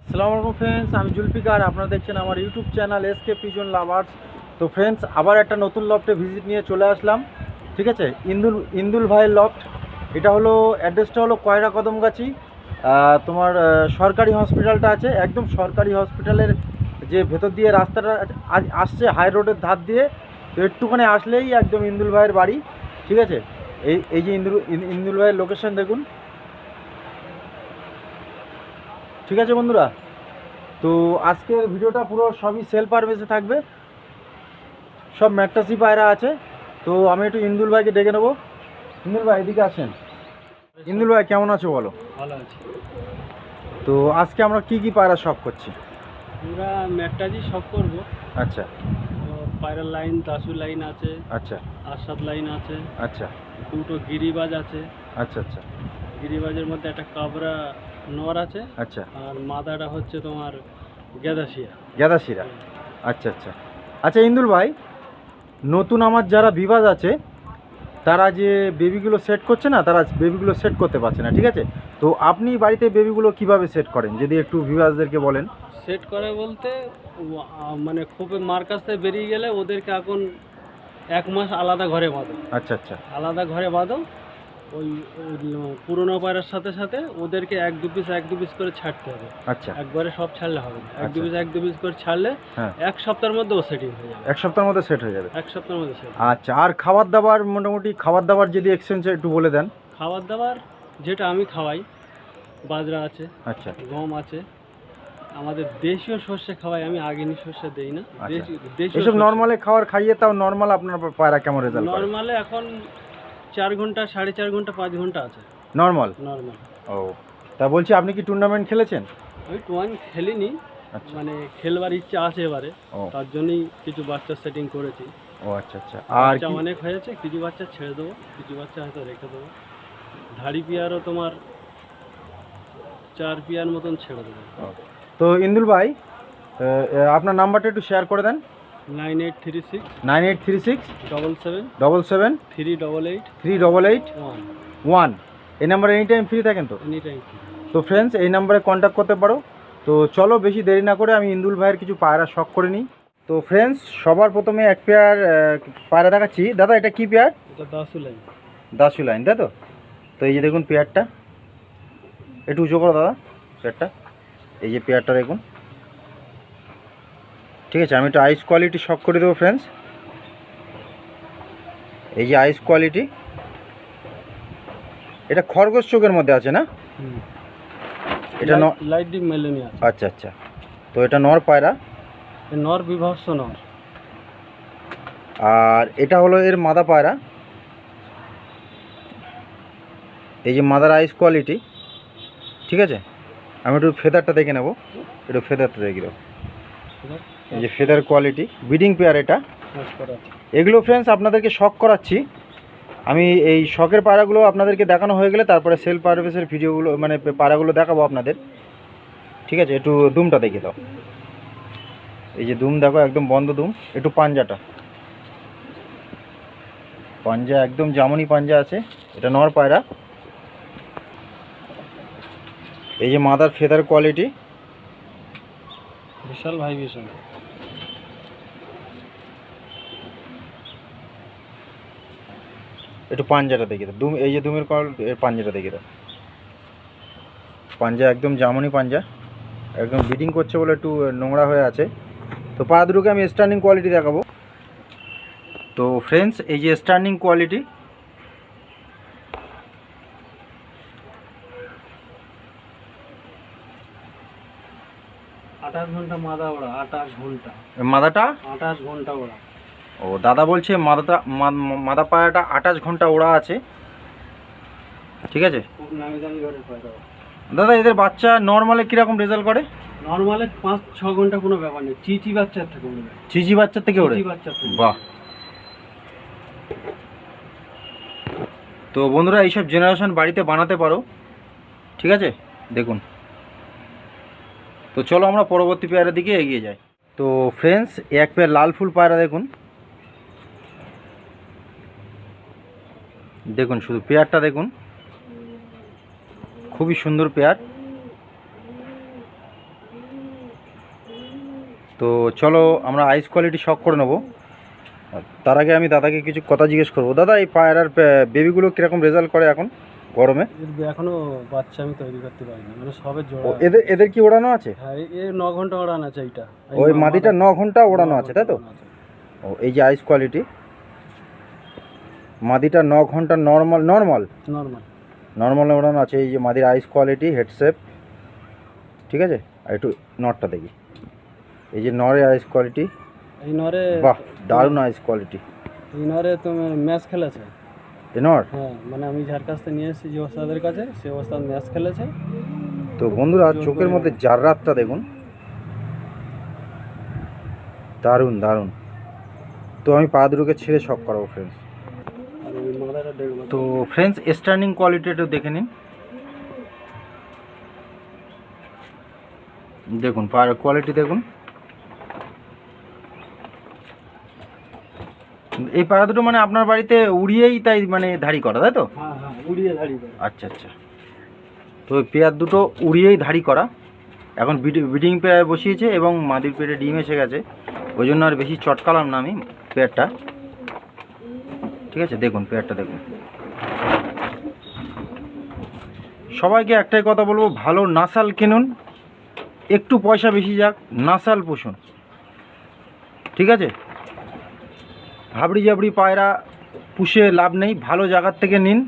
আসসালামু আলাইকুম ফ্রেন্ডস আমি জুলফিকার, আপনারা দেখছেন আমার YouTube channel SK pigeon lovers তো ফ্রেন্ডস আবার একটা নতুন লফটে ভিজিট নিয়ে চলে আসলাম। ঠিক আছে? ইন্দুল ইন্দুল ভাইয়ের লফট এটা হলো অ্যাড্রেসটা হলো কয়রা কদমগাছি। তোমার সরকারি হসপিটালটা আছে। একদম সরকারি হসপিটালের যে ভেতর দিয়ে রাস্তাটা আসছে হাই রোডের ধার দিয়ে। তো একটুখানি আসলেই একদম ইন্দুল ভাইয়ের বাড়ি। ঠিক আছে? এই এই যে ইন্দুল ইন- ইন্দুল ভাইয়ের লোকেশন দেখুন। ঠিক আছে বন্ধুরা? তো আজকের ভিডিওটা পুরো সবই সেল পারভেসে থাকবে। সব ম্যাট্রাসি পায়রা আছে। তো আমি একটু ইন্দুল ভাইকে ডেকে নেব। ইন্দুল ভাই এদিকে আসেন। ইন্দুল ভাই কেমন আছো বলো? ভালো আছে। তো আজকে আমরা কি কি পায়রা শখ করছি? আমরা ম্যাটটাজি সব করব। আচ্ছা। পায়রার লাইন দাসু লাইন আছে। আচ্ছা। আরশাদ লাইন আছে। আচ্ছা। দুটো গিরিবাজ আছে। আচ্ছা আচ্ছা। গিরিবাজের মধ্যে একটা কাবরা নর আছে। আচ্ছা। আর মাদাটা হচ্ছে তোমার গেদাসিয়া গ্যাদাসিরা। আচ্ছা আচ্ছা। আচ্ছা ইন্দুল ভাই নতুন আমার যারা বিবাদ আছে তারা যে বেবিগুলো সেট করছে না তারা বেবিগুলো সেট করতে পারছে না ঠিক আছে? তো আপনি বাড়িতে বেবিগুলো কীভাবে সেট করেন? যদি একটু বিবাসদেরকে বলেন। সেট করে বলতে মানে খুব মার কাছ থেকে বেরিয়ে গেলে ওদেরকে এখন এক মাস আলাদা ঘরে বাঁধো। আচ্ছা আচ্ছা। আলাদা ঘরে বাঁধো ওই পুরোনো পায়রার সাথে সাথে ওদেরকে এক দু পিস এক দু পিস করে ছাড়তে হবে। আচ্ছা। একবারে সব ছাড়লে হবে না। এক দু আচ্ছা। পিস এক দু পিস করে ছাড়লে হ্যাঁ। এক সপ্তাহের মধ্যে ও সেটিং হয়ে যাবে। এক সপ্তাহের মধ্যে সেট হয়ে যাবে। এক সপ্তাহের মধ্যে সেট আচ্ছা আর খাবার দাবার মোটামুটি খাবার দাবার যদি এক্সচেঞ্জ একটু বলে দেন। খাবার দাবার যেটা আমি খাওয়াই বাজরা আছে আচ্ছা। গম আছে আমাদের দেশীয় শস্য খাওয়াই আমি আগিনী শস্য দেই না। আচ্ছা। দেশীয় এসব নর্মালে খাবার খাইয়ে তাও নর্মাল আপনার পায়রা কেমন রেজাল্ট নর্মালে এখন চার ঘণ্টা সাড়ে চার ঘণ্টা পাঁচ ঘণ্টা আছে। নর্মাল নর্মাল ও তা বলছি আপনি কি টুর্নামেন্ট খেলেছেন? আমি টুয়ান খেলিনি আচ্ছা। মানে খেলবার ইচ্ছা আছে এবারে তার জন্যই কিছু বাচ্চা সেটিং করেছি। ও আচ্ছা আচ্ছা। আর বাচ্চা কি? অনেক হয়েছে কিছু বাচ্চা ছেড়ে দেবো কিছু বাচ্চা হয়তো রেখে দেবো। ধাড়ি পিয়ারও তোমার চার পিয়ার মতন ছেড়ে দেবো। তো ইন্দুল ভাই আপনার নাম্বারটা একটু শেয়ার করে দেন। Nine eight three six nine eight three six double seven double seven three double eight three double eight one. One এই নাম্বারে এনি টাইম ফ্রি থাকেন তো? এনি টাইম তো ফ্রেন্ডস এই নাম্বারে কন্ট্যাক্ট করতে পারো। তো চলো বেশি দেরি না করে আমি ইন্দুল ভাইয়ের কিছু পায়রা শখ করে নিই। তো ফ্রেন্ডস সবার প্রথমে এক পেয়ার পায়রা দেখাচ্ছি। দাদা এটা কি পেয়ার এটা দাসু লাইন দাসু লাইন তাই তো? তো এই যে দেখুন পেয়ারটা একটু উঁচু করো দাদা পেয়ারটা এই যে পেয়ারটা দেখুন। ঠিক আছে আমি একটু আইস কোয়ালিটি শক করে দেবো ফ্রেন্ডস এই যে আইস কোয়ালিটি এটা খরগোশ চোখের মধ্যে আছে না? এটা ন লাইট ডিপ মেলেনি আচ্ছা আচ্ছা। তো এটা নর পায়রা? নর বিভৎস নর। আর এটা হলো এর মাদা পায়রা। এই যে মাদার আইস কোয়ালিটি ঠিক আছে? আমি একটু ফেদারটা দেখে নেব। একটু ফেদারটা দেখে দেবো এই যে ফেদার কোয়ালিটি বিডিং পেয়ার এটা। এগুলো ফ্রেন্ডস আপনাদেরকে শখ করাচ্ছি। আমি এই শখের পাড়াগুলো আপনাদেরকে দেখানো হয়ে গেলে তারপরে সেল পারভেসের ভিডিওগুলো মানে পাড়াগুলো দেখাবো আপনাদের। ঠিক আছে একটু দুমটা দেখে দাও। এই যে দুম দেখো একদম বন্ধ দুম একটু পাঞ্জাটা। পাঞ্জা একদম জামনি পাঞ্জা আছে। এটা নর পায়রা। এই যে মাদার ফেদার কোয়ালিটি বিশাল ভাইব্রেশন একটু পাঞ্জাটা দেখে দাও। দুম এই যে দুমের কল এর পাঞ্জাটা দেখে দাও। পাঞ্জা একদম জামনি পাঞ্জা। একদম বিডিং করছে বলে একটু নোংরা হয়ে আছে। তো পা দুটোকে আমি স্ট্যান্ডিং কোয়ালিটি দেখাবো। তো ফ্রেন্ডস এই যে স্ট্যান্ডিং কোয়ালিটি আঠাশ ঘণ্টা মাদা ওড়া আঠাশ ঘণ্টা। মাদাটা? আঠাশ ঘণ্টা ওড়া। ও দাদা বলছে মাদাটা মাদা পায়াটা আঠাশ ঘণ্টা ওড়া আছে। ঠিক আছে? দাদা এদের বাচ্চা নর্মালে কীরকম রেজাল্ট করে? নর্মালে পাঁচ ছ ঘণ্টা কোনো ব্যাপার নেই। চিচি বাচ্চার থেকে উঠবে চিজি বাচ্চার থেকে ওড়ে? চিচি বাহ। তো বন্ধুরা এইসব জেনারেশন বাড়িতে বানাতে পারো। ঠিক আছে? দেখুন। তো চলো আমরা পরবর্তী পেয়ারের দিকে এগিয়ে যাই। তো ফ্রেন্ডস এক পেয়ার লাল ফুল পায়রা দেখুন। দেখুন শুধু পেয়ারটা দেখুন। খুবই সুন্দর পেয়ার। তো চলো আমরা আইস কোয়ালিটি শক করে নেব। তার আগে আমি দাদাকে কিছু কথা জিজ্ঞেস করব। দাদা এই পায়রার বেবিগুলো কীরকম রেজাল্ট করে এখন গরমে? এর এখনও বাচ্চা আমি তৈরি করতে পারিনি। মানে সবে এদের এদের কি ওড়ানো আছে? হ্যাঁ ন ঘণ্টা ওড়ান আছে এইটা। ওই মা- মাদিটা ন ঘণ্টা ওড়ানো আছে তাই তো? ও এই যে আইস কোয়ালিটি মাদিটা ন ঘণ্টা নর্মাল নর্মাল নর্মাল নর্মাল ওড়ানো আছে এই যে মাদির আইস কোয়ালিটি হেডসেপ ঠিক আছে? আর একটু নটটা দেখি। এই যে নরে আইস কোয়ালিটি এই নরে বাহ দারুণ আইস কোয়ালিটি এই নরে তোমার ম্যাচ খেলেছে? এ নর? হ্যাঁ মানে আমি যার কাছ থেকে নিয়ে এসেছি যে ওস্তাদের কাছে সে ওস্তাদ ম্যাচ খেলেছে। তো বন্ধুরা চোখের মধ্যে জাররাতটা দেখুন। দারুণ দারুণ। তো আমি পা দুটোকে ছেড়ে শখ করাবো ফ্রেন্ডস আর ওই মাদাটা দেখব তো ফ্রেন্ডস স্টার্নিং কোয়ালিটি একটু দেখে নিন। দেখুন কোয়ালিটি দেখুন। এই পায়রা দুটো মানে আপনার বাড়িতে উড়িয়েই তাই মানে ধাড়ি করা তাই তো? হ্যাঁ হ্যাঁ উড়িয়ে আচ্ছা আচ্ছা। তো পেয়ার দুটো উড়িয়েই ধাড়ি করা। এখন বিডিং পেয়ার বসিয়েছে এবং মাদির পেটে ডিম এসে গেছে। ওই জন্য আর বেশি চটকালাম না আমি পেয়ারটা। ঠিক আছে? দেখুন, পেয়ারটা দেখুন। সবাইকে একটাই কথা বলব, ভালো নাসাল কিনুন, একটু পয়সা বেশি যাক, নাসাল পুষুন। ঠিক আছে? হাবড়ি জাবড়ি পায়রা পুষে লাভ নেই, ভালো জায়গার থেকে নিন,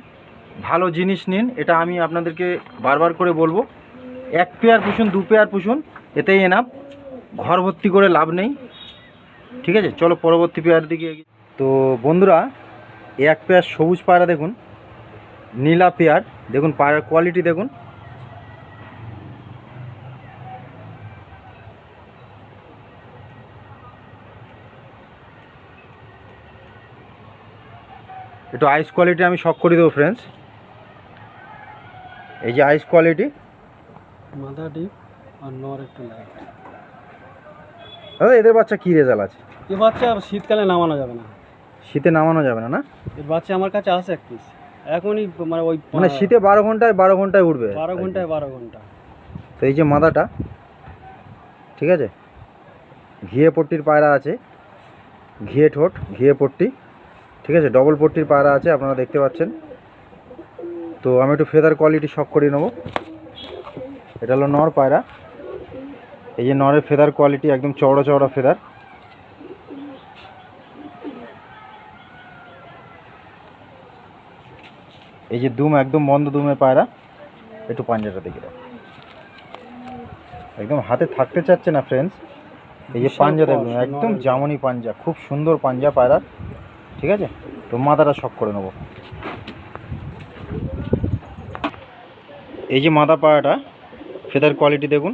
ভালো জিনিস নিন, এটা আমি আপনাদেরকে বারবার করে বলব। এক পেয়ার পুষুন, দু পেয়ার পুষুন, এতেই এনাফ, ঘর ভর্তি করে লাভ নেই। ঠিক আছে? চলো, পরবর্তী পেয়ার দিকে তো বন্ধুরা এক পেয়ার সবুজ পায়রা দেখুন নীলা পেয়ার দেখুন পায়রার কোয়ালিটি দেখুন। একটু আইস কোয়ালিটি আমি শখ করে দেবো ফ্রেন্ডস এই যে আইস কোয়ালিটি ডিপ আর নর একটু লাইট দাদা এদের বাচ্চা কী রেজাল্ট আছে? এ বাচ্চা শীতকালে নামানো যাবে না। শীতে নামানো যাবে না না? এর বাচ্চা আমার কাছে আছে এক পিস এখনই মানে ওই মানে শীতে বারো ঘন্টায় বারো ঘন্টায় উঠবে। বারো ঘন্টায় বারো ঘণ্টা। তো এই যে মাদাটা ঠিক আছে? ঘিয়ে পট্টির পায়রা আছে। ঘিয়ে ঠোঁট ঘিয়ে পট্টি ঠিক আছে? ডবল পট্টির পায়রা আছে আপনারা দেখতে পাচ্ছেন। তো আমি একটু ফেদার কোয়ালিটি শখ করিয়ে নেব। এটা হলো নর পায়রা। এই যে নরের ফেদার কোয়ালিটি একদম চওড়া চওড়া ফেদার এই যে দুম একদম বন্ধ দুমের পায়রা একটু পাঞ্জাটা দেখে দাও। একদম হাতে থাকতে চাচ্ছে না ফ্রেন্ডস এই যে পাঞ্জা দেখুন একদম। জামনি পাঞ্জা খুব সুন্দর পাঞ্জা পায়রার ঠিক আছে? তো মাথাটা শখ করে নেব। এই যে মাথা পায়রাটা ফেদার কোয়ালিটি দেখুন।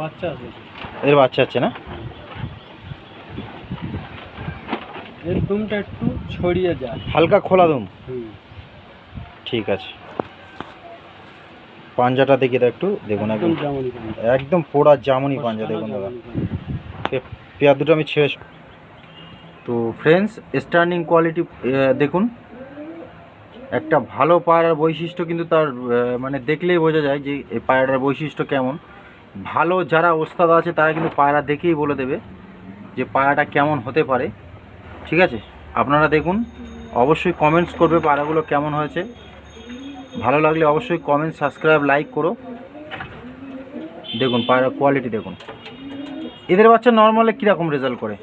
বাচ্চা আছে। এদের বাচ্চা আছে না? এর দুমটা একটু ছড়িয়ে যায়। হালকা খোলা দুম? ঠিক আছে। পাঞ্জাটা দেখে দাও একটু দেখুন একদম একদম। পোড়া জামনি পাঞ্জা দেখুন দাদা। পেয়ার দুটো আমি ছেড়ে তো ফ্রেন্ডস স্টার্নিং কোয়ালিটি দেখুন। একটা ভালো পায়রার বৈশিষ্ট্য কিন্তু তার মানে দেখলেই বোঝা যায় যে এই পায়রার বৈশিষ্ট্য কেমন। ভালো যারা ওস্তাদ আছে তারা কিন্তু পায়রা দেখেই বলে দেবে যে পায়রাটা কেমন হতে পারে। ঠিক আছে? আপনারা দেখুন অবশ্যই কমেন্টস করবে পায়রাগুলো কেমন হয়েছে। ভালো লাগলে অবশ্যই কমেন্ট সাবস্ক্রাইব লাইক করো। দেখুন পায়রার কোয়ালিটি দেখুন। এদের বাচ্চা নর্মালে কীরকম রেজাল্ট করে?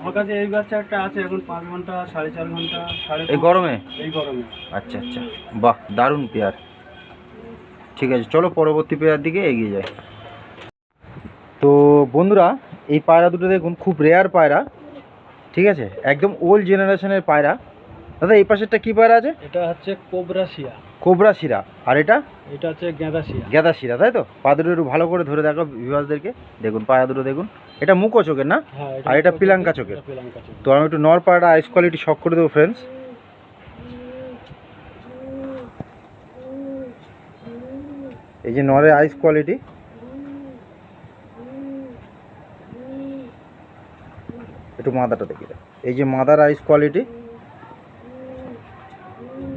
আমার কাছে এই বাচ্চা একটা আছে এখন পাঁচ ঘণ্টা সাড়ে চার ঘণ্টা সাড়ে এই গরমে? এই গরমে। আচ্ছা আচ্ছা। বাহ দারুণ পেয়ার। ঠিক আছে চলো পরবর্তী পেয়ার দিকে এগিয়ে যাই। তো বন্ধুরা এই পায়রা দুটো দেখুন খুব রেয়ার পায়রা। ঠিক আছে? একদম ওল্ড জেনারেশনের পায়রা। দাদা এই পাশেরটা কী পায়রা আছে? এটা হচ্ছে কোবরা শিয়া কোবরা শিরা। আর এটা? এটা হচ্ছে গেঁদা শিয়া গেদা শিরা তাই তো? পা দুটো একটু ভালো করে ধরে দেখো বিভাসদেরকে দেখুন পায়রা দুটো দেখুন। এটা মুখো চোখের না? হ্যাঁ আর এটা পিলাঙ্কা চোখের? তো আমি একটু নর পায়রা আইস কোয়ালিটি শক করে দেবো ফ্রেন্ডস এই যে নরের আইস কোয়ালিটি একটু মাদাটা দেখি। এই যে মাদার আইস কোয়ালিটি।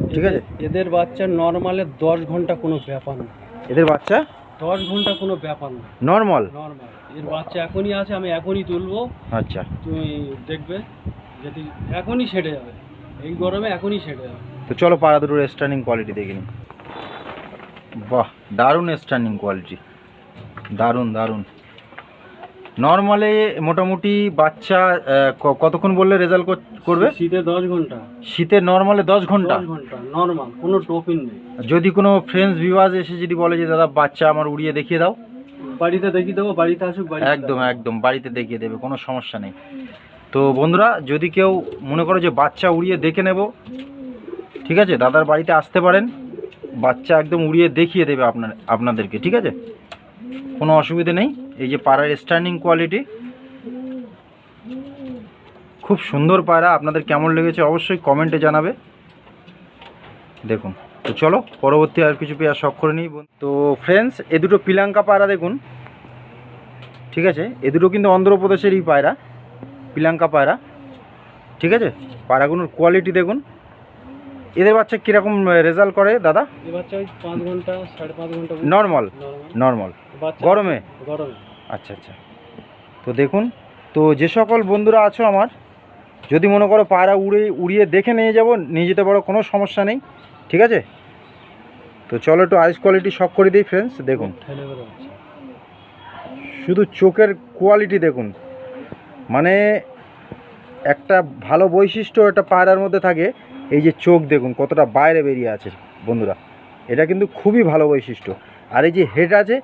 ঠিক আছে। এদের- বাচ্চা নর্মালে দশ ঘণ্টা কোনো ব্যাপার না। এদের বাচ্চা? দশ ঘণ্টা কোনো ব্যাপার না। নর্মাল নর্মাল এর বাচ্চা এখনই আছে আমি এখনই তুলবো। আচ্ছা। তুমি দেখবে যদি এখনই সেরে যাবে। এই গরমে এখনই সেরে যাবে। তো চলো পাড়া দুটোর স্ট্যান্ডিং কোয়ালিটি দেখে নিই। বাহ দারুণ স্ট্যান্ডিং কোয়ালিটি দারুণ দারুণ। নর্মালে মোটামুটি বাচ্চা কতক্ষণ বললে রেজাল্ট করবে? শীতে দশ ঘণ্টা। শীতে নর্মালে দশ ঘণ্টা? নর্মাল কোনো টোপিন নেই। যদি কোনো ফ্রেন্ডস বিভাজ এসে যদি বলে যে দাদা বাচ্চা আমার উড়িয়ে দেখিয়ে দাও। বাড়িতে দেখিয়ে দেবো বাড়িতে আসুক বাড়িতে একদম একদম বাড়িতে দেখিয়ে দেবে কোনো সমস্যা নেই। তো বন্ধুরা যদি কেউ মনে করো যে বাচ্চা উড়িয়ে দেখে নেব ঠিক আছে? দাদার বাড়িতে আসতে পারেন বাচ্চা একদম উড়িয়ে দেখিয়ে দেবে আপনার আপনাদেরকে ঠিক আছে? কোনো অসুবিধে নেই। এই যে পাড়ার স্ট্যান্ডিং কোয়ালিটি খুব সুন্দর পায়রা আপনাদের কেমন লেগেছে অবশ্যই কমেন্টে জানাবে। দেখুন, তো চলো, পরবর্তী আর কিছু পেয়ার শখ করে নিই। তো ফ্রেন্ডস এ দুটো পিলাঙ্কা পায়রা দেখুন। ঠিক আছে? এ দুটো কিন্তু অন্ধ্রপ্রদেশেরই পায়রা, পিলাঙ্কা পায়রা। ঠিক আছে? পায়রাগুলোর কোয়ালিটি দেখুন। এদের বাচ্চা কীরকম রেজাল্ট করে দাদা? নর্মাল নর্মাল গরমে? আচ্ছা আচ্ছা। তো দেখুন তো যে সকল বন্ধুরা আছো আমার যদি মনে করো পায়রা উড়ে উড়িয়ে দেখে নিয়ে যাব নিয়ে যেতে পারো কোনো সমস্যা নেই। ঠিক আছে? তো চলো একটু আইস কোয়ালিটি শখ করে দিই ফ্রেন্ডস দেখুন। বাচ্চা শুধু চোখের কোয়ালিটি দেখুন। মানে একটা ভালো বৈশিষ্ট্য একটা পায়রার মধ্যে থাকে এই যে চোখ দেখুন কতটা বাইরে বেরিয়ে আছে বন্ধুরা। এটা কিন্তু খুবই ভালো বৈশিষ্ট্য। আর এই যে হেড আছে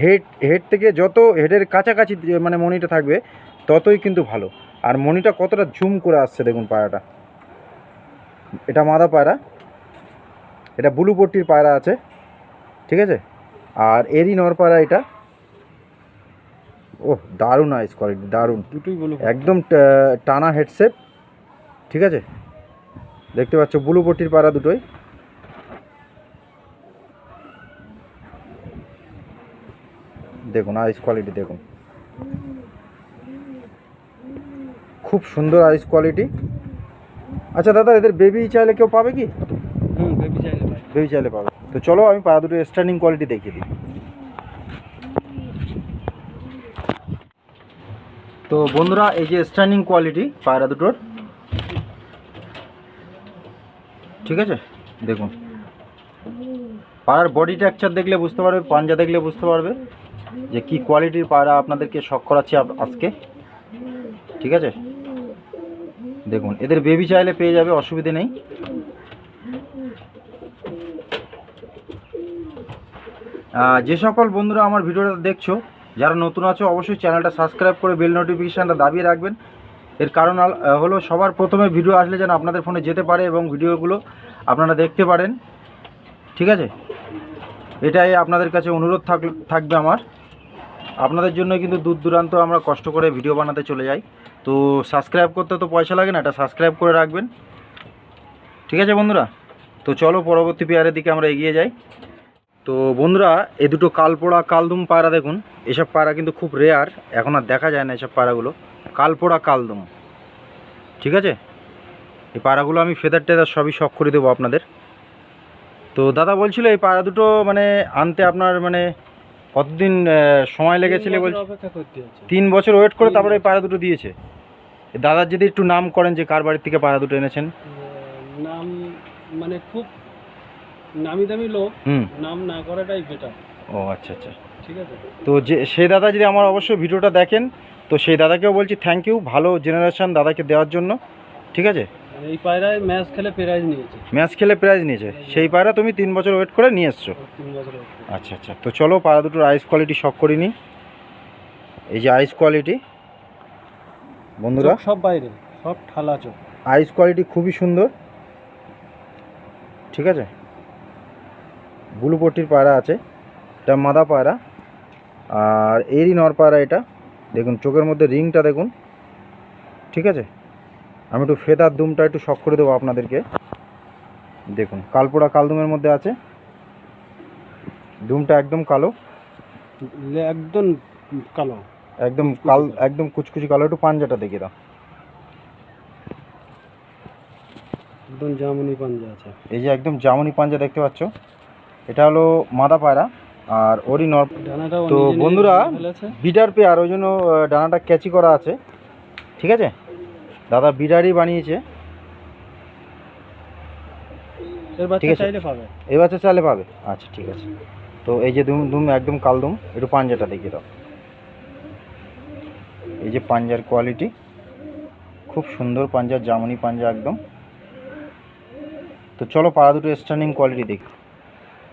হেড হেড থেকে যত হেডের কাছাকাছি মানে মনিটা থাকবে ততই কিন্তু ভালো। আর মনিটা কতটা জুম করে আসছে দেখুন পায়রাটা। এটা মাদা পায়রা। এটা ব্লু পট্টির পায়রা আছে ঠিক আছে? আর এরই নর পায়রা এটা। ওহ দারুণ আইস কোয়ালিটি দারুণ। দুটোই বলব একদম টানা হেডসেট ঠিক আছে? দেখতে পাচ্ছ ব্লু পট্টির পাড়া দুটোই। দেখুন আইস কোয়ালিটি দেখুন। খুব সুন্দর আইস কোয়ালিটি আচ্ছা দাদা এদের বেবি চাইলে কেউ পাবে কি? হুম বেবি চাইলে ভাই বেবি চাইলে পাবে। তো চলো আমি পাড়া দুটো স্ট্যান্ডিং কোয়ালিটি দেখিয়ে দিই। তো বন্ধুরা এই যে স্ট্যান্ডিং কোয়ালিটি পায়রা দুটোর ঠিক আছে? দেখুন। পায়রার বডি টেক্সচার দেখলে বুঝতে পারবে, পাঞ্জা দেখলে বুঝতে পারবে যে কি কোয়ালিটির পায়রা আপনাদেরকে শখ করাচ্ছি আজকে। ঠিক আছে? দেখুন, এদের বেবি চাইলে পেয়ে যাবে, অসুবিধে নেই। যে সকল বন্ধুরা আমার ভিডিওটা দেখছ, যারা নতুন আছো, অবশ্যই চ্যানেলটা সাবস্ক্রাইব করে বেল নোটিফিকেশানটা দাবিয়ে রাখবেন। এর কারণ হলো সবার প্রথমে ভিডিও আসলে যেন আপনাদের ফোনে যেতে পারে এবং ভিডিওগুলো আপনারা দেখতে পারেন। ঠিক আছে? এটাই আপনাদের কাছে অনুরোধ থাক থাকবে আমার। আপনাদের জন্য কিন্তু দূর দূরান্ত আমরা কষ্ট করে ভিডিও বানাতে চলে যাই। তো সাবস্ক্রাইব করতে তো পয়সা লাগে না, এটা সাবস্ক্রাইব করে রাখবেন। ঠিক আছে বন্ধুরা? তো চলো পরবর্তী পেয়ারের দিকে আমরা এগিয়ে যাই। তো বন্ধুরা, এ দুটো কালপোড়া কালদুম পায়রা দেখুন। এসব পায়রা কিন্তু খুব রেয়ার এখন আর দেখা যায় না এসব পায়রাগুলো। কালপোড়া কালদুম। ঠিক আছে? এই পাড়াগুলো আমি ফেদার টেদার সবই শখ করে দেবো আপনাদের। তো দাদা বলছিল এই পাড়া দুটো মানে আনতে আপনার মানে কতদিন সময় লেগেছিল বলছি তিন বছর ওয়েট করে তারপরে এই পাড়া দুটো দিয়েছে। দাদার যদি একটু নাম করেন যে কার বাড়ির থেকে পাড়া দুটো এনেছেন। নাম মানে খুব নামি দামি লোক। নাম না করাটাই বেটার ও আচ্ছা আচ্ছা। ঠিক আছে? তো যে সেই দাদা যদি আমার অবশ্যই ভিডিওটা দেখেন তো সেই দাদাকেও বলছি থ্যাংক ইউ ভালো জেনারেশন দাদাকে দেওয়ার জন্য। ঠিক আছে? এই পায়রায় ম্যাচ খেলে প্রাইজ নিয়েছে। ম্যাচ খেলে প্রাইজ নিয়েছে। সেই পায়রা তুমি তিন বছর ওয়েট করে নিয়ে এসছো? করে। আচ্ছা আচ্ছা। তো চলো পায়রা দুটোর আইস কোয়ালিটি শখ করিনি এই যে আইস কোয়ালিটি বন্ধুরা। সব বাইরে সব ঠালা চোখ। আইস কোয়ালিটি খুবই সুন্দর। ঠিক আছে? ব্লু পট্টির পায়রা আছে। এটা মাদা পায়রা। আর এরই নর পায়রা এটা। দেখুন চোখের মধ্যে রিংটা দেখুন। ঠিক আছে? আমি একটু ফেদার দুমটা একটু শখ করে দেবো আপনাদেরকে। দেখুন কালপোড়া কালদুমের মধ্যে আছে। দুমটা একদম কালো। একদম কালো। একদম কাল একদম কুচকুচি কালো। একটু পাঞ্জাটা দেখে দাও। একদম জামুনি পাঞ্জা আছে। এই যে একদম জামুনি পাঞ্জা দেখতে পাচ্ছ। এটা হলো মাদা পায়রা। আর ওরই নর তো বন্ধুরা। বিডার পেয়ার ওই জন্য ডানাটা ক্যাচি করা আছে। ঠিক আছে? দাদা বিডারই বানিয়েছে। ঠিক আছে। চাইলে এই বাচ্চা চালে পাবে। আচ্ছা ঠিক আছে। তো এই যে দুম দুম একদম কালদুম একটু পাঞ্জাটা দেখিয়ে দাও। এই যে পাঞ্জার কোয়ালিটি। খুব সুন্দর পাঞ্জার জামনি পাঞ্জা একদম। তো চলো পাড়া দুটো স্ট্যান্ডিং কোয়ালিটি দেখি।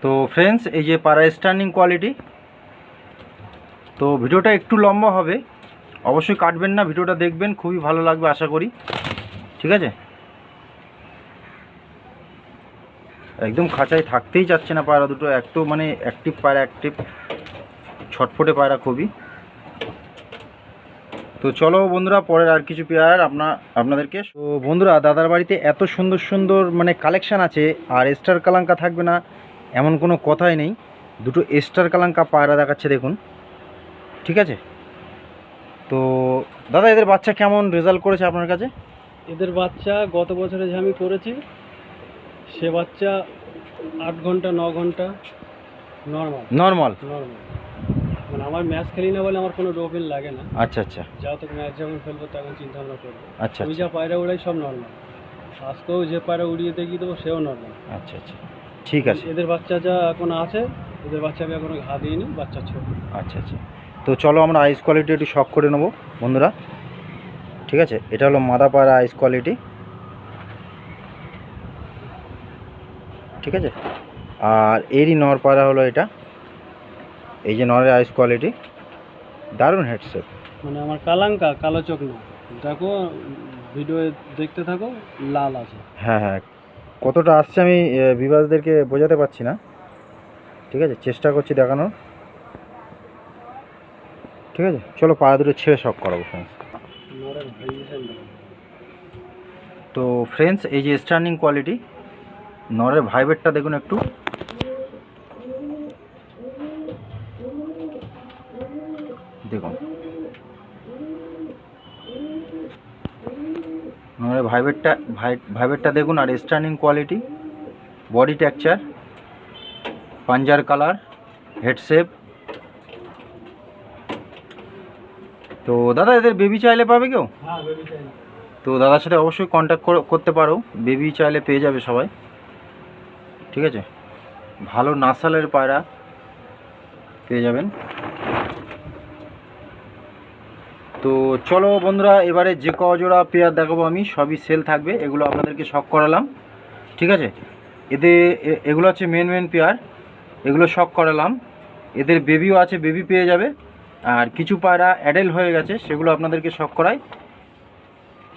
তো ফ্রেন্ডস এই যে পাড়া স্ট্যান্ডিং কোয়ালিটি তো ভিডিওটা একটু লম্বা হবে। অবশ্যই কাটবেন না, ভিডিওটা দেখবেন, খুবই ভালো লাগবে আশা করি। ঠিক আছে? একদম খাঁচায় থাকতেই চাচ্ছে না পায়রা দুটো, এত মানে অ্যাক্টিভ পায়রা অ্যাক্টিভ ছটফটে পায়রা খুবই। তো চলো বন্ধুরা, পরের আর কিছু পেয়ার আপনা, আপনাদেরকে। তো বন্ধুরা, দাদার বাড়িতে এত সুন্দর সুন্দর মানে কালেকশান আছে, আর স্টার কালাঙ্কা থাকবে না। এমন কোনো কথাই নেই। দুটো স্টার কালাঙ্কা পায়রা দেখাচ্ছে দেখুন। ঠিক আছে? তো দাদা এদের বাচ্চা কেমন রেজাল্ট করেছে আপনার কাছে? এদের বাচ্চা গত বছরে যে আমি করেছি সে বাচ্চা আট ঘণ্টা ন ঘণ্টা নর্মাল নর্মাল নর্মাল মানে আমার ম্যাচ খেলি না বলে আমার কোনো ডোপিন লাগে না। আচ্ছা আচ্ছা। যা তো ম্যাচ যখন খেলব তখন চিন্তা ভাবনা করব। আচ্ছা আমি আচ্ছা। যা পায়রা উড়াই সব নর্মাল আজকেও যে পায়রা উড়িয়ে দেখিয়ে দেবো সেও নর্মাল আচ্ছা আচ্ছা। ঠিক আছে। এদের বাচ্চা যা এখন আছে এদের বাচ্চা আমি এখনও ঘা দিইনি বাচ্চা ছোট। আচ্ছা আচ্ছা। তো চলো আমরা আইস কোয়ালিটি একটু শখ করে নেব বন্ধুরা। ঠিক আছে? এটা হলো মাদা পাড়া আইস কোয়ালিটি ঠিক আছে? আর এরই নর পাড়া হলো এটা। এই যে নরের আইস কোয়ালিটি দারুণ হেডসেট মানে আমার কালাঙ্কা কালো চোখ না। দেখো ভিডিও দেখতে থাকো লাল আছে। হ্যাঁ হ্যাঁ। কতটা আসছে আমি আহ, বোঝাতে পারছি না। ঠিক আছে? চেষ্টা করছি দেখানোর। ঠিক আছে? চলো পাড়া দুটো ছেড়ে শখ করাবো ফ্রেন্ডস তো ফ্রেন্ডস এই যে স্ট্যান্ডিং কোয়ালিটি নরের ভাইবেটটা দেখুন একটু দেখুন নরের ভাইবেটটা ভাই ভাইবেটটা দেখুন আর স্টার্নিং কোয়ালিটি বডি টেক্সচার পাঞ্জার কালার হেড শেপ তো দাদা এদের বেবি চাইলে পাবে কেউ? হ্যাঁ তো দাদার সাথে অবশ্যই কন্ট্যাক্ট করতে পারো। বেবি চাইলে পেয়ে যাবে সবাই। ঠিক আছে? ভালো নাসালের পায়রা পেয়ে যাবেন। তো চলো বন্ধুরা, এবারে যে কজোড়া পেয়ার দেখাবো আমি, সবই সেল থাকবে, এগুলো আপনাদেরকে শখ করালাম, ঠিক আছে? এদের, এ- এগুলো হচ্ছে মেন মেন পেয়ার, এগুলো শখ করালাম, এদের বেবিও আছে বেবি পেয়ে যাবে, আর কিছু পায়রা অ্যাডেল হয়ে গেছে, সেগুলো আপনাদেরকে শখ করাই,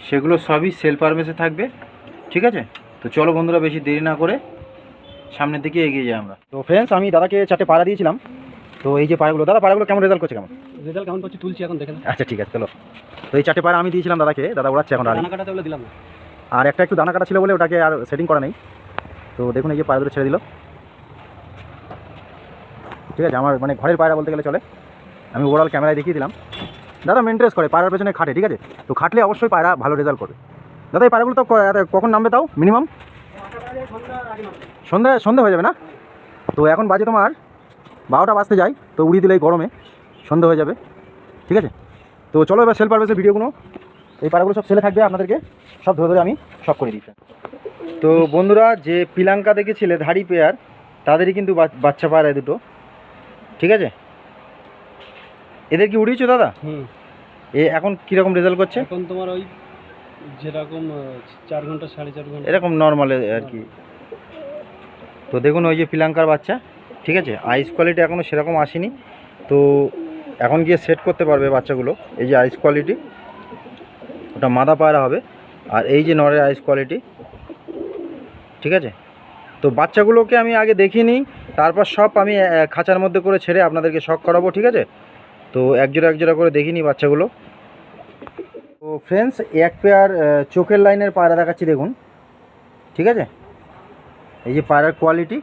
সেগুলো সবই সেল পারমেসে থাকবে, ঠিক আছে? তো চলো বন্ধুরা, বেশি দেরি না করে সামনের দিকে এগিয়ে যাই আমরা। তো ফ্রেন্ডস আমি দাদাকে চারটে পাড়া দিয়েছিলাম তো এই যে পাড়াগুলো দাদা পাড়াগুলো কেমন রেজাল্ট করছে কেমন? রেজাল্ট কেমন করছি তুলছি এখন দেখেন। আচ্ছা ঠিক আছে চলো। তো এই চারটে পাড়া আমি দিয়েছিলাম দাদাকে দাদা ওড়াচ্ছে এখন আর দানা কাটাতে বলে দিলাম আর একটা একটু দানা কাটা ছিল বলে ওটাকে আর সেটিং করা নেই। তো দেখুন এই যে পায়রা ছেড়ে দিল। ঠিক আছে আমার মানে ঘরের পায়রা বলতে গেলে চলে। আমি ওভারঅল ক্যামেরায় দেখিয়ে দিলাম। দাদা মেনটেন্স করে পায়রার পেছনে খাটে ঠিক আছে? তো খাটলে অবশ্যই পায়রা ভালো রেজাল্ট করবে। দাদা এই পায়রাগুলো তো কখন নামবে তাও? মিনিমাম সন্ধ্যা সন্ধ্যা হয়ে যাবে না? তো এখন বাজে তোমার বারোটা বাজতে যাই তো উড়িয়ে দিলে এই গরমে সন্ধ্যা হয়ে যাবে। ঠিক আছে? তো চলো এবার সেল পারবে ভিডিওগুলো এই পাড়াগুলো সব সেলে থাকবে আপনাদেরকে সব ধরে ধরে আমি সব করে দিচ্ছি। তো বন্ধুরা যে পিলাঙ্কা দেখেছিলে ধাড়ি পেয়ার তাদেরই কিন্তু বাচ্চা পায়রা দুটো। ঠিক আছে? এদের কি উড়িয়েছো দাদা? হুম। এ এখন কীরকম রেজাল্ট করছে? এখন তোমার ওই যেরকম চার ঘণ্টা সাড়ে চার ঘণ্টা। এরকম নর্মাল আর কি। তো দেখুন ওই যে পিলাঙ্কার বাচ্চা। ঠিক আছে আইস কোয়ালিটি এখনও সেরকম আসেনি। তো এখন গিয়ে সেট করতে পারবে বাচ্চাগুলো। এই যে আইস কোয়ালিটি ওটা মাদা পায়রা হবে। আর এই যে নরের আইস কোয়ালিটি ঠিক আছে? তো বাচ্চাগুলোকে আমি আগে দেখিয়ে নিই তারপর সব আমি খাঁচার মধ্যে করে ছেড়ে আপনাদেরকে শখ করাবো, ঠিক আছে? তো একজোড়া একজোড়া করে দেখিনি বাচ্চাগুলো। তো ফ্রেন্ডস এক পেয়ার চোখের লাইনের পায়রা দেখাচ্ছি, দেখুন। ঠিক আছে? এই যে পায়রার কোয়ালিটি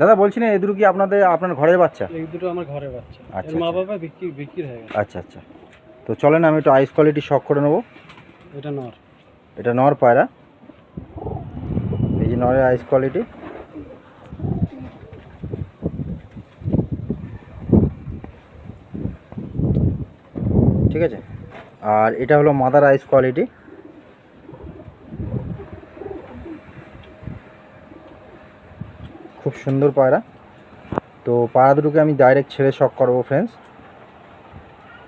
দাদা বলছি না এ দুটো কি আপনাদের আপনার ঘরের বাচ্চা? এই দুটো আমার ঘরের বাচ্চা। আচ্ছা, মা আচ্ছা। বাবা বিক্রি বিক্রি হয়ে গেছে। আচ্ছা আচ্ছা। তো চলেন আমি একটু আইস কোয়ালিটি শখ করে নেব। এটা নর। এটা নর পায়রা। এই যে নরের আইস কোয়ালিটি ঠিক আছে? আর এটা হলো মাদার আইস কোয়ালিটি খুব সুন্দর পায়রা। তো পায়রা দুটোকে আমি ডাইরেক্ট ছেড়ে শখ করব ফ্রেন্ডস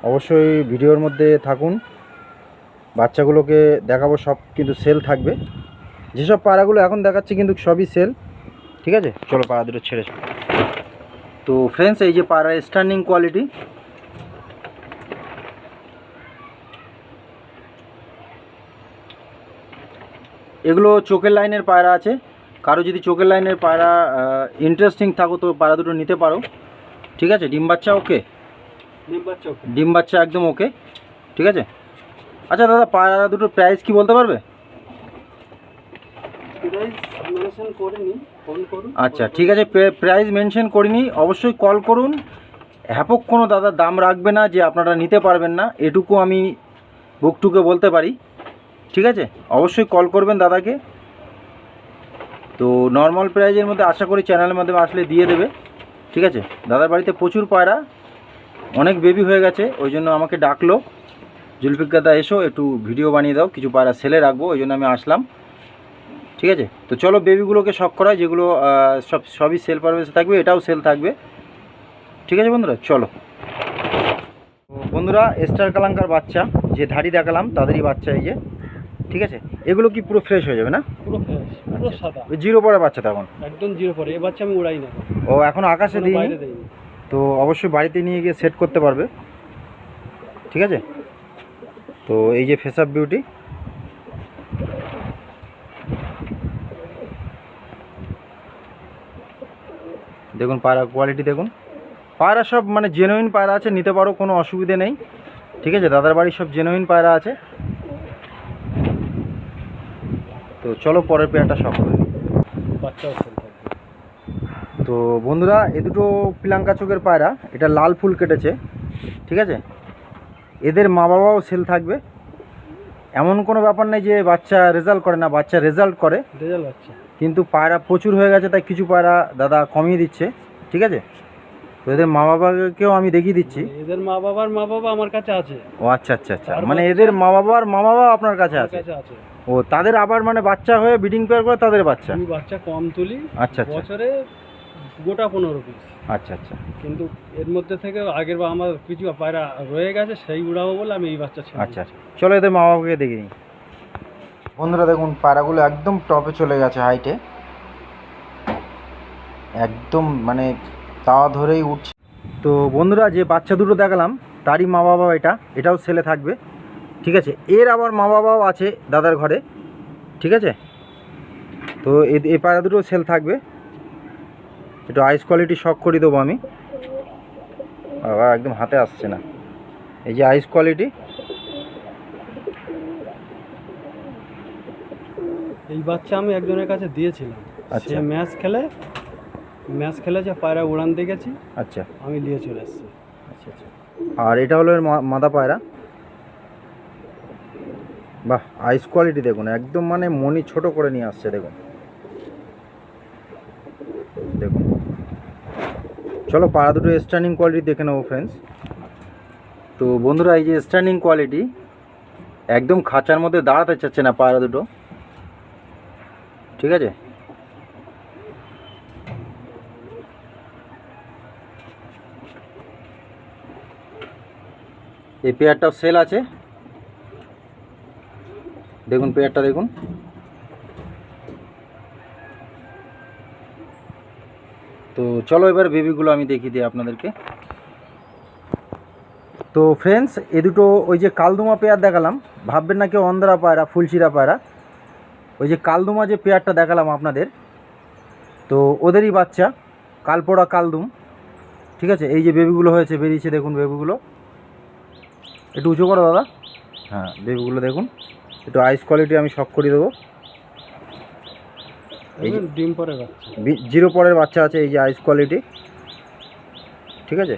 অবশ্যই ভিডিওর মধ্যে থাকুন। বাচ্চাগুলোকে দেখাবো, সব কিন্তু সেল থাকবে। যেসব পায়রাগুলো এখন দেখাচ্ছি কিন্তু সবই সেল ঠিক আছে? চলো পায়রা দুটো ছেড়ে। তো ফ্রেন্ডস এই যে পায়রা স্ট্যান্ডিং কোয়ালিটি এগুলো চোখের লাইনের পায়রা আছে। কারও যদি চোখের লাইনের পায়রা ইন্টারেস্টিং থাকো তো পায়রা দুটো নিতে পারো। ঠিক আছে? ডিম বাচ্চা ওকে ডিম বাচ্চা ওকে ডিম বাচ্চা একদম ওকে ঠিক আছে? আচ্ছা দাদা পায়রা দুটোর প্রাইস কি বলতে পারবে? আচ্ছা ঠিক আছে প্রাইস মেনশন করিনি। অবশ্যই কল করুন। হ্যাপক কোনো দাদা দাম রাখবে না যে আপনারা নিতে পারবেন না। এটুকু আমি বুকটুকে বলতে পারি। ঠিক আছে? অবশ্যই কল করবেন দাদাকে। তো নর্মাল প্রাইজের মধ্যে আশা করি চ্যানেলের মাধ্যমে আসলে দিয়ে দেবে। ঠিক আছে? দাদার বাড়িতে প্রচুর পায়রা, অনেক বেবি হয়ে গেছে, ওই জন্য আমাকে ডাকলো। জুলফিক দাদা, এসো, একটু ভিডিও বানিয়ে দাও, কিছু পায়রা সেলে রাখব, ওই জন্য আমি আসলাম। ঠিক আছে? তো চলো বেবিগুলোকে শখ করায় যেগুলো সব, সবই সেল পারভেসে থাকবে, এটাও সেল থাকবে। ঠিক আছে বন্ধুরা? চলো। বন্ধুরা স্টার কালাঙ্কার বাচ্চা, যে ধাড়ি দেখালাম, তাদেরই বাচ্চা এই যে। ঠিক আছে? এগুলো কি পুরো ফ্রেশ হয়ে যাবে না? পুরো ফ্রেশ পুরো সাদা। জিরো পরে বাচ্চা তখন একদম জিরো পরে এ বাচ্চা আমি উড়াই না। ও এখন আকাশে দিই তো অবশ্যই বাড়িতে নিয়ে গিয়ে সেট করতে পারবে। ঠিক আছে? তো এই যে ফেস আপ বিউটি দেখুন পায়রা কোয়ালিটি দেখুন। পায়রা সব মানে জেনুইন পায়রা আছে নিতে পারো কোনো অসুবিধে নেই। ঠিক আছে? দাদার বাড়ির সব জেনুইন পায়রা আছে। তো চলো পরের পেয়ারটা সব করে তো বন্ধুরা এ দুটো পিলাঙ্কা চোখের পায়রা এটা লাল ফুল কেটেছে ঠিক আছে? এদের মা বাবাও সেল থাকবে। এমন কোনো ব্যাপার নেই যে বাচ্চা রেজাল্ট করে না বাচ্চা রেজাল্ট করে। কিন্তু পায়রা প্রচুর হয়ে গেছে তাই কিছু পায়রা দাদা কমিয়ে দিচ্ছে ঠিক আছে? তো এদের মা বাবাকেও আমি দেখিয়ে দিচ্ছি। এদের মা বাবার মা বাবা আমার কাছে আছে। ও আচ্ছা আচ্ছা আচ্ছা। মানে এদের মা বাবার মা বাবা আপনার কাছে আছে? কাছে আছে। ও তাদের আবার মানে বাচ্চা হয়ে ব্রিডিং পেয়ার করে তাদের বাচ্চা? আমি বাচ্চা কম তুলি আচ্ছা আচ্ছা। বছরে গোটা পনেরো পিস আচ্ছা আচ্ছা। কিন্তু এর মধ্যে থেকে আগের বা আমার কিছু পায়রা রয়ে গেছে সেই উড়াবো বলে আমি এই বাচ্চা ছেড়ে আচ্ছা চলো এদের মা বাবাকে দেখে নিই বন্ধুরা দেখুন পায়রাগুলো একদম টপে চলে গেছে হাইটে একদম মানে তাওয়া ধরেই উঠছে। তো বন্ধুরা যে বাচ্চা দুটো দেখালাম তারই মা বাবা এটা এটাও ছেলে থাকবে। ঠিক আছে? এর আবার মা বাবাও আছে দাদার ঘরে ঠিক আছে? তো এ- পায়রা দুটো সেল থাকবে। একটু আইস কোয়ালিটি শক করে দেবো আমি। বাবা একদম হাতে আসছে না। এই যে আইস কোয়ালিটি এই বাচ্চা আমি একজনের কাছে দিয়েছিলাম। আচ্ছা। ম্যাচ খেলে ম্যাচ খেলেছে পায়রা উড়ান দিয়ে গেছি আচ্ছা। আমি নিয়ে চলে এসেছি। আচ্ছা আচ্ছা। আর এটা হলো এর মাদা পায়রা? বাহ আইস কোয়ালিটি দেখুন, একদম মানে মনি ছোট করে নিয়ে আসছে, দেখুন। দেখুন। চলো, পাড়া দুটো স্ট্যান্ডিং কোয়ালিটি দেখে নেব ফ্রেন্ডস তো বন্ধুরা, এই যে স্ট্যান্ডিং কোয়ালিটি একদম খাঁচার মধ্যে দাঁড়াতে চাচ্ছে না পায়রা দুটো। ঠিক আছে? এই পেয়ারটাও সেল আছে। দেখুন পেয়ারটা, দেখুন। তো চলো এবার বেবিগুলো আমি দেখিয়ে দিই আপনাদেরকে। তো ফ্রেন্ডস এ দুটো ওই যে কালদুমা পেয়ার দেখালাম। ভাববেন না কেউ অন্ধরা পায়রা ফুলচিরা পায়রা। ওই যে কালদুমা যে পেয়ারটা দেখালাম আপনাদের, তো ওদেরই বাচ্চা, কালপোড়া কালদুম। ঠিক আছে? এই যে বেবিগুলো হয়েছে, বেরিয়েছে দেখুন বেবিগুলো একটু উঁচু করো দাদা। হ্যাঁ বেবিগুলো দেখুন। একটু আইস কোয়ালিটি আমি শক করে দেবো। এই যে- ডিম পরে বাচ্চা। জিরো পরের বাচ্চা আছে এই যে আইস কোয়ালিটি ঠিক আছে?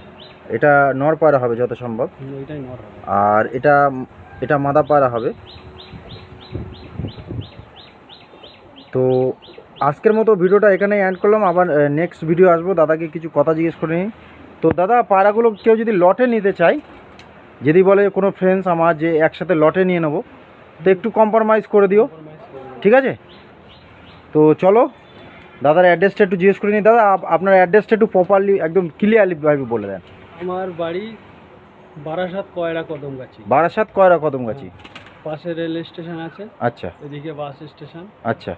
এটা নর পায়রা হবে যত সম্ভব। আর এটা এটা মাদা পায়রা হবে। তো আজকের মতো ভিডিওটা এখানেই এন্ড করলাম। আবার নেক্সট ভিডিও আসব। দাদাকে কিছু কথা জিজ্ঞেস করে নিই। তো দাদা পায়রাগুলো কেউ যদি লটে নিতে চায় যদি বলে কোনো ফ্রেন্ডস আমার যে একসাথে লটে নিয়ে নেব তো একটু কম্প্রোমাইজ করে দিও। ঠিক আছে? তো চলো দাদার অ্যাড্রেসটা একটু জিজ্ঞেস করে নিই। দাদা আপনার অ্যাড্রেসটা একটু প্রপারলি একদম ক্লিয়ারলিভাবে বলে দেন। আমার বাড়ি বারাসাত কয়রা কদমগাছি। বারাসাত কয়রা কদমগাছি? পাশে রেল স্টেশন আছে। আচ্ছা। এদিকে বাস স্টেশন আচ্ছা।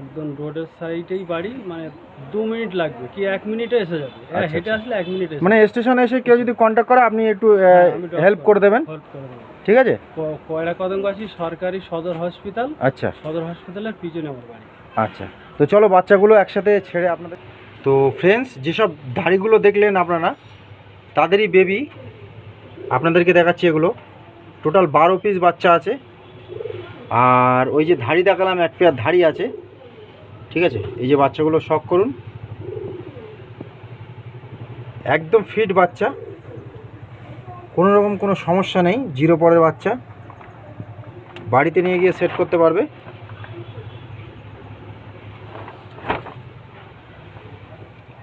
একদম রোডের সাইডেই বাড়ি মানে দু মিনিট লাগবে কি এক মিনিটে এসে যাবে? হ্যাঁ, আচ্ছা, হেঁটে আচ্ছা। আসলে এক মিনিটে মানে স্টেশনে এসে কেউ যদি কন্ট্যাক্ট করে আপনি একটু হ্যাঁ, হেল্প করে দেবেন? হেল্প করে দেবো। ঠিক আছে? কয়রা কদমগাছি সরকারি সদর হসপিটাল আচ্ছা। সদর হসপিটালের পিছনে আমার বাড়ি। আচ্ছা। তো চলো বাচ্চাগুলো একসাথে ছেড়ে আপনাদের তো ফ্রেন্ডস যেসব ধাড়িগুলো দেখলেন আপনারা তাদেরই বেবি আপনাদেরকে দেখাচ্ছি এগুলো। টোটাল বারো পিস বাচ্চা আছে। আর ওই যে ধাড়ি দেখালাম এক পেয়ার ধাড়ি আছে। ঠিক আছে? এই যে বাচ্চাগুলো শখ করুন। একদম ফিট বাচ্চা। কোনো রকম কোনো সমস্যা নেই, জিরো পরের বাচ্চা। বাড়িতে নিয়ে গিয়ে সেট করতে পারবে।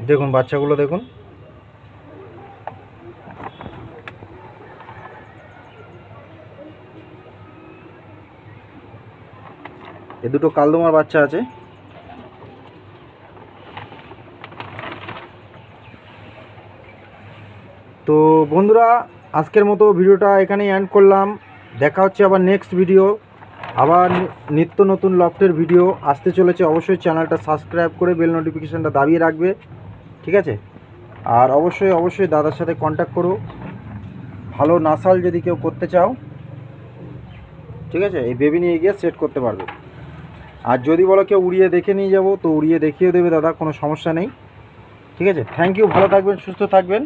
দেখুন, বাচ্চাগুলো দেখুন। এ দুটো কালদমার বাচ্চা আছে তো বন্ধুরা, আজকের মতো ভিডিওটা এখানেই এন্ড করলাম। দেখা হচ্ছে আবার নেক্সট ভিডিও আবার নিত্য নতুন লফটের ভিডিও আসতে চলেছে। অবশ্যই চ্যানেলটা সাবস্ক্রাইব করে বেল নোটিফিকেশানটা দাবিয়ে রাখবে। ঠিক আছে? আর অবশ্যই অবশ্যই দাদার সাথে কন্ট্যাক্ট করো। ভালো নাসাল যদি কেউ করতে চাও, ঠিক আছে? এই বেবি নিয়ে গিয়ে সেট করতে পারবে। আর যদি বলো কেউ উড়িয়ে দেখে নিয়ে যাব, তো উড়িয়ে দেখিয়ে দেবে দাদা, কোনো সমস্যা নেই। ঠিক আছে? থ্যাংক ইউ ভালো থাকবেন, সুস্থ থাকবেন।